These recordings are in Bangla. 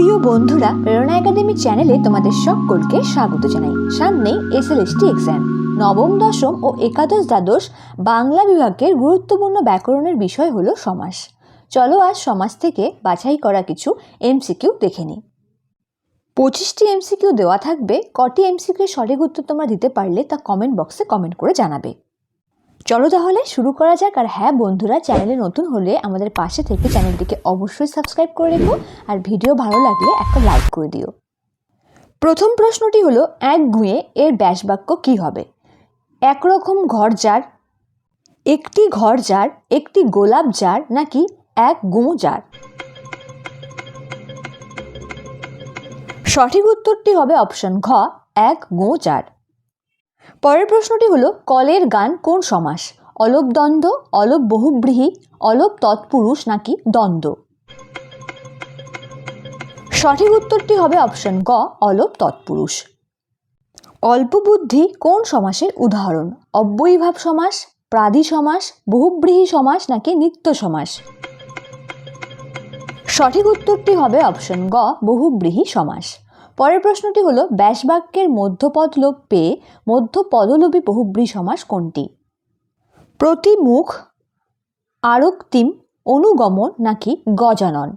প্রিয় বন্ধুরা, প্রেরণা একাডেমি চ্যানেলে তোমাদের সকলকে স্বাগত জানাই। সামনেই এসএলএসটি এক্সাম নবম, দশম ও একাদশ দ্বাদশ বাংলা বিভাগের গুরুত্বপূর্ণ ব্যাকরণের বিষয় হলো সমাস। চলো আজ সমাজ থেকে বাছাই করা কিছু এমসিকিউ দেখে নিই। পঁচিশটি এমসিকিউ দেওয়া থাকবে। কটি এমসিকিউ সঠিক উত্তর তোমরা দিতে পারলে তা কমেন্ট বক্সে কমেন্ট করে জানাবে। চলো তাহলে শুরু করা যাক, আর হ্যাঁ বন্ধুরা, চ্যানেলে নতুন হলে আমাদের পাশে থেকে চ্যানেলটিকে অবশ্যই সাবস্ক্রাইব করে রেখো, আর ভিডিও ভালো লাগলে একটা লাইক করে দিও। প্রথম প্রশ্নটি হলো, এক গুঁয়ে এর ব্যাসবাক্য কি হবে? একরকম ঘর যার, একটি ঘর যার, একটি গোলাপ যার, নাকি এক গুঁ যার? সঠিক উত্তরটি হবে অপশন ঘ, এক গুঁ যার। পরের প্রশ্নটি হলো, কলের গান কোন সমাস? অলপ দ্বন্দ্ব, অলপ বহুব্রীহি, অলপ তৎপুরুষ নাকি দ্বন্দ্ব? সঠিক উত্তরটি হবে অপশন গ, অলপ তৎপুরুষ। অল্প বুদ্ধি কোন সমাসের উদাহরণ? অব্যয়ীভাব সমাস, প্রাধি সমাস, বহুব্রীহি সমাস নাকি নিত্য সমাস? সঠিক উত্তরটি হবে অপশন গ, বহুব্রীহি সমাস। পরের প্রশ্নটি হলো, ব্যাসবাক্যের মধ্যপদ লোপ পেয়ে মধ্যপদলোপী বহুব্রী সমাস কোনটি? প্রতিমুখ, আরক্তিম, অনুগমন নাকি গজানন?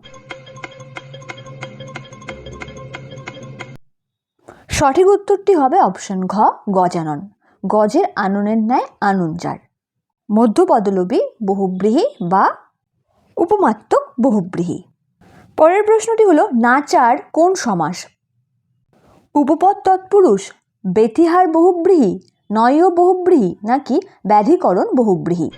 সঠিক উত্তরটি হবে অপশন ঘ, গজানন। গজের আননের ন্যায় আনুন যার। মধ্যপদলোপী বহুব্রীহি বা উপমাত্মক বহুব্রীহি। পরের প্রশ্নটি হলো, নাচার কোন সমাস? উপপদ তৎপুরুষ, বেতিহার বহুব্রীহি, নয় বহুব্রীহি নাকি ব্যাধিকরণ বহুব্রীহি?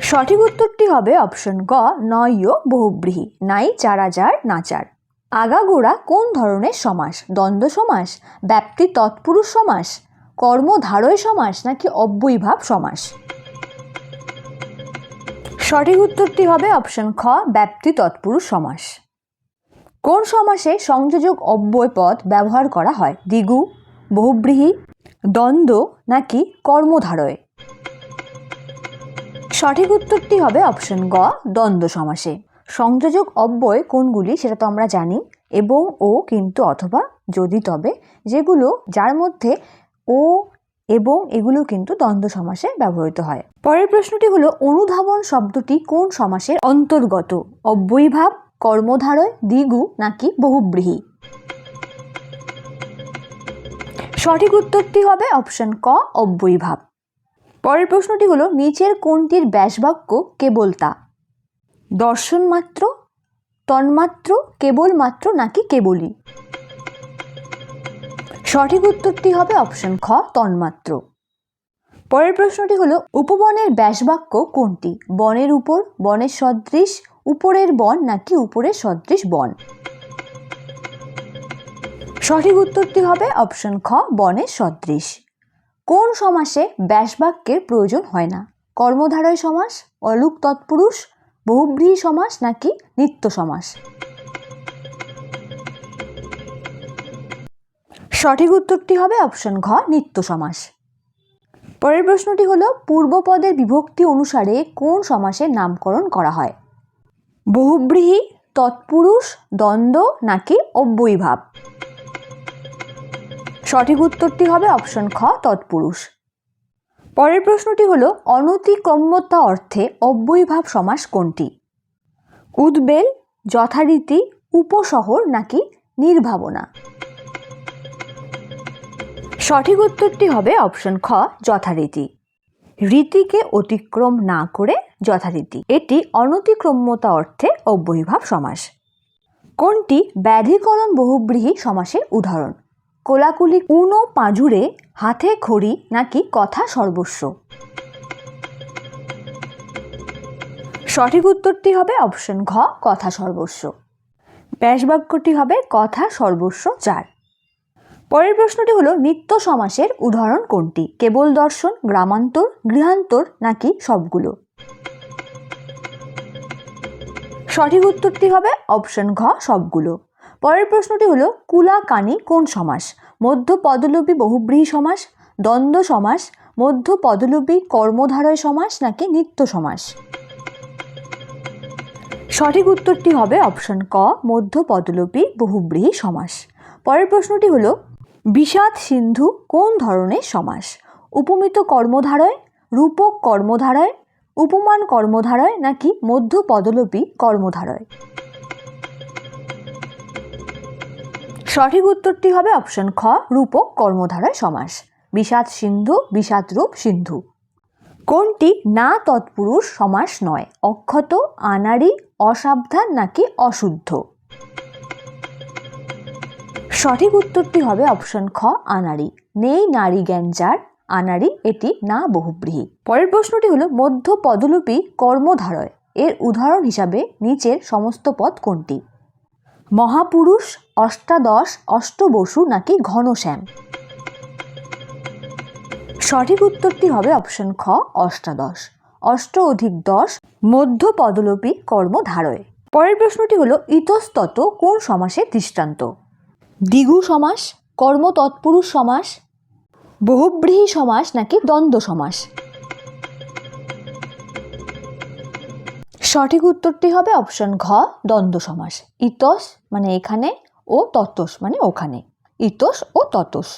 সঠিক উত্তরটি হবে অপশন গ, নয় বহুব্রীহি, নাই চারাজার, নাচার। আগাগোড়া কোন ধরনের সমাস? দ্বন্দ্ব সমাস, ব্যাপ্তি তৎপুরুষ সমাস কর্মধারয় সমাস নাকি অব্যয়ীভাব সমাস? সঠিক উত্তরটি হবে অপশন খ, ব্যাপ্তি তৎপুরুষ সমাস। কোন সমাসে সংযোজক অব্যয় পদ ব্যবহার করা হয়? দ্বিগু বহুব্রীহি, দ্বন্দ্ব নাকি কর্মধারয়? সঠিক উত্তরটি হবে অপশন গ, দ্বন্দ্ব সমাসে। সংযোজক অব্যয় কোনগুলি সেটা তো আমরা জানি, এবং ও কিন্তু অথবা যদি তবে, যেগুলো যার মধ্যে ও এবং এগুলো কিন্তু দ্বন্দ্ব সমাসে ব্যবহৃত হয়। পরের প্রশ্নটি হলো, অনুধাবন শব্দটি কোন সমাসের অন্তর্গত? অব্যয়ীভাব কর্মধারয় দ্বিগু নাকি বহুব্রীহি? সঠিক উত্তরটি হবে অপশন ক, অব্যয়ীভাব। পরের প্রশ্নটি হলো, নিচের কোনটির ব্যাসবাক্য কেবল তা? দর্শন মাত্র, তন্মাত্র কেবলমাত্র নাকি কেবলই? সঠিক উত্তরটি হবে অপশন খ, তন্মাত্র। পরের প্রশ্নটি হলো, উপবনের ব্যাসবাক্য কোনটি? বনের উপর, বনের সদৃশ উপরের বন নাকি উপরের সদৃশ বন? সঠিক উত্তরটি হবে অপশন খ, বনের সদৃশ। কোন সমাসে ব্যাসবাক্যের প্রয়োজন হয় না? কর্মধারয় সমাস, অলুক তৎপুরুষ, বহুব্রীহি সমাস নাকি নিত্য সমাস? সঠিক উত্তরটি হবে অপশন ঘ, নিত্য সমাস। পরের প্রশ্নটি হলো, পূর্বপদের বিভক্তি অনুসারে কোন সমাসের নামকরণ করা হয়? বহুব্রীহি, তৎপুরুষ, দ্বন্দ্ব নাকি অব্যয়ীভাব? সঠিক উত্তরটি হবে অপশন খ, তৎপুরুষ। পরের প্রশ্নটি হলো, অনতিক্রম্যতা অর্থে অব্যয়ীভাব সমাস কোনটি? উদ্বেল, যথারীতি, উপশহর নাকি নির্ভাবনা? সঠিক উত্তরটি হবে অপশন খ, যথারীতি। রীতিকে অতিক্রম না করে যথারীতি। এটি অনতিক্রম্যতা অর্থে অব্যয়ীভাব সমাস। কোনটি ব্যাধিকরণ বহুব্রীহি সমাসের উদাহরণ? কোলাকুলি উনো পাঁজুরে হাতে খড়ি নাকি কথা সর্বস্ব? সঠিক উত্তরটি হবে অপশন ঘ, কথা সর্বস্ব। ব্যাসবাক্যটি হবে কথা সর্বস্ব চার। পরের প্রশ্নটি হলো, নিত্য সমাসের উদাহরণ কোনটি? কেবল দর্শন, গ্রামান্তর, গৃহান্তর নাকি সবগুলো? সঠিক উত্তরটি হবে অপশন ঘ, সবগুলো। পরের প্রশ্নটি হলো কুলা কানি কোন সমাস? মধ্য পদলোপী বহুব্রীহি সমাস, দ্বন্দ্ব সমাস, মধ্য পদলোপী কর্মধারয় সমাস নাকি নিত্য সমাস? সঠিক উত্তরটি হবে অপশন ক, মধ্য পদলোপী বহুব্রীহি সমাস। পরের প্রশ্নটি হলো বিষাদ সিন্ধু কোন ধরনের সমাস? উপমিত কর্মধারয়, রূপক কর্মধারয়, উপমান কর্মধারয় নাকি মধ্য পদলোপী কর্মধারয়? সঠিক উত্তরটি হবে অপশন খ, রূপক কর্মধারয় সমাস। বিষাদ সিন্ধু, বিষাদ রূপ সিন্ধু। কোনটি না তৎপুরুষ সমাস নয়? অক্ষত, আনাড়ি, অসাবধান নাকি অশুদ্ধ? সঠিক উত্তরটি হবে অপশন খ, আনাড়ি। নেই নারী জ্ঞান যার, আনাড়ি এটি না বহুব্রীহি। পরের প্রশ্নটি হলো, মধ্য পদলুপি কর্মধারয়। এর উদাহরণ হিসাবে নিচের সমস্ত পদ কোনটি? মহাপুরুষ, অষ্টাদশ, অষ্টবসু নাকি ঘনশ্যাম? সঠিক উত্তরটি হবে অপশন খ, অষ্টাদশ। অষ্ট অধিক দশ, মধ্য পদলোপী কর্মধারয়। পরের প্রশ্নটি হলো, ইতস্তত কোন সমাসের দৃষ্টান্ত? দ্বিগু সমাস, কর্ম তৎপুরুষ সমাস, বহুব্রীহি সমাস নাকি দ্বন্দ্ব সমাস? সঠিক উত্তরটি হবে অপশন ঘ, দ্বন্দ্ব সমাস। ইতস মানে এখানে ও ততস মানে ওখানে। ইতস ও ততস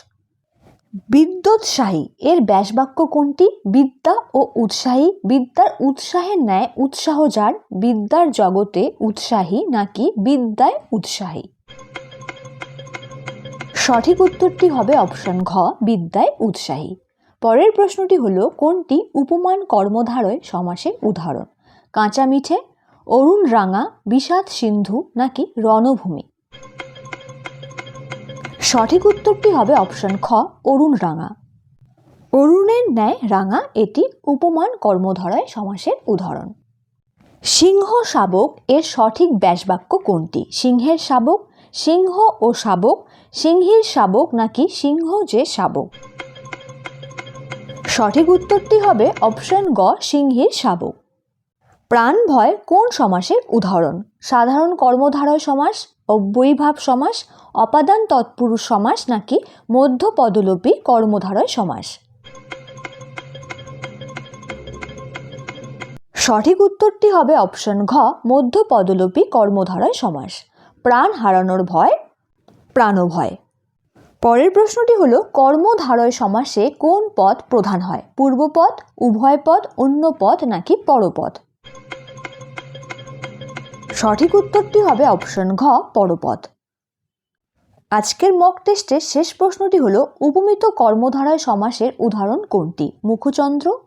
বিদ্যোৎসাহী, এর ব্যাসবাক্য কোনটি? বিদ্যা ও উৎসাহী। বিদ্যার উৎসাহের ন্যায় উৎসাহ যার, বিদ্যার জগতে উৎসাহী নাকি বিদ্যায় উৎসাহী? সঠিক উত্তরটি হবে অপশন ঘ, বিদ্যায় উৎসাহী। পরের প্রশ্নটি হল, কোনটি উপমান কর্মধারয় সমাসের উদাহরণ? কাঁচা মিঠে, অরুণ রাঙা, বিষাদ সিন্ধু নাকি রণভূমি? সঠিক উত্তরটি হবে অপশন খ, অরুণ রাঙা। অরুণের ন্যায় রাঙা এটি উপমান কর্মধারয় সমাসের উদাহরণ। সিংহ শাবক এর সঠিক ব্যাসবাক্য কোনটি? সিংহের শাবক সিংহ ও শাবক, সিংহীর শাবক নাকি সিংহ যে শাবক? সঠিক উত্তরটি হবে অপশন গ, সিংহীর শাবক। প্রাণ ভয় কোন সমাসের উদাহরণ? সাধারণ কর্মধারয় সমাস, অব্যয়ীভাব সমাস, অপাদান তৎপুরুষ সমাস নাকি মধ্য পদলোপী কর্মধারয় সমাস? সঠিক উত্তরটি হবে অপশন ঘ মধ্য পদলোপী কর্মধারয় সমাস। প্রাণ হারানোর ভয়, প্রাণভয়। পরের প্রশ্নটি হলো কর্মধারয় সমাসে কোন পদ প্রধান হয়? পূর্বপদ উভয় পদ, অন্য পদ, নাকি পরপদ? সঠিক উত্তরটি হবে অপশন ঘ, পরপদ। আজকের মক টেস্টের শেষ প্রশ্নটি হলো, উপমিত কর্মধারায় সমাসের উদাহরণ কোনটি? মুখচন্দ্র,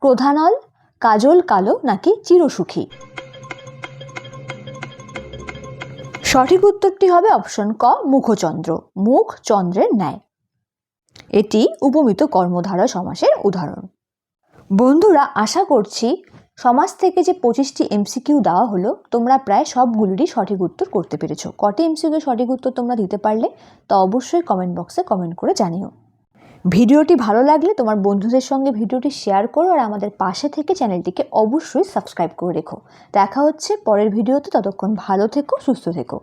প্রধানল, কাজল কালো, নাকি চিরসুখী? সঠিক উত্তরটি হবে অপশন ক, মুখচন্দ্র। মুখ চন্দ্রের ন্যায়। এটি উপমিত কর্মধারা সমাসের উদাহরণ। বন্ধুরা, আশা করছি সমাজ থেকে যে পঁচিশটি এমসিকিউ দেওয়া হলো, তোমরা প্রায় সবগুলোরই সঠিক উত্তর করতে পেরেছ। কটি এমসিকিউ সঠিক উত্তর তোমরা দিতে পারলে, তা অবশ্যই কমেন্ট বক্সে কমেন্ট করে জানিও। ভিডিওটি ভালো লাগলে তোমার বন্ধুদের সঙ্গে ভিডিওটি শেয়ার করো আর আমাদের পাশে থেকে চ্যানেলটিকে অবশ্যই সাবস্ক্রাইব করে রেখো। দেখা হচ্ছে পরের ভিডিওতে, ততক্ষণ ভালো থেকো, সুস্থ থেকো।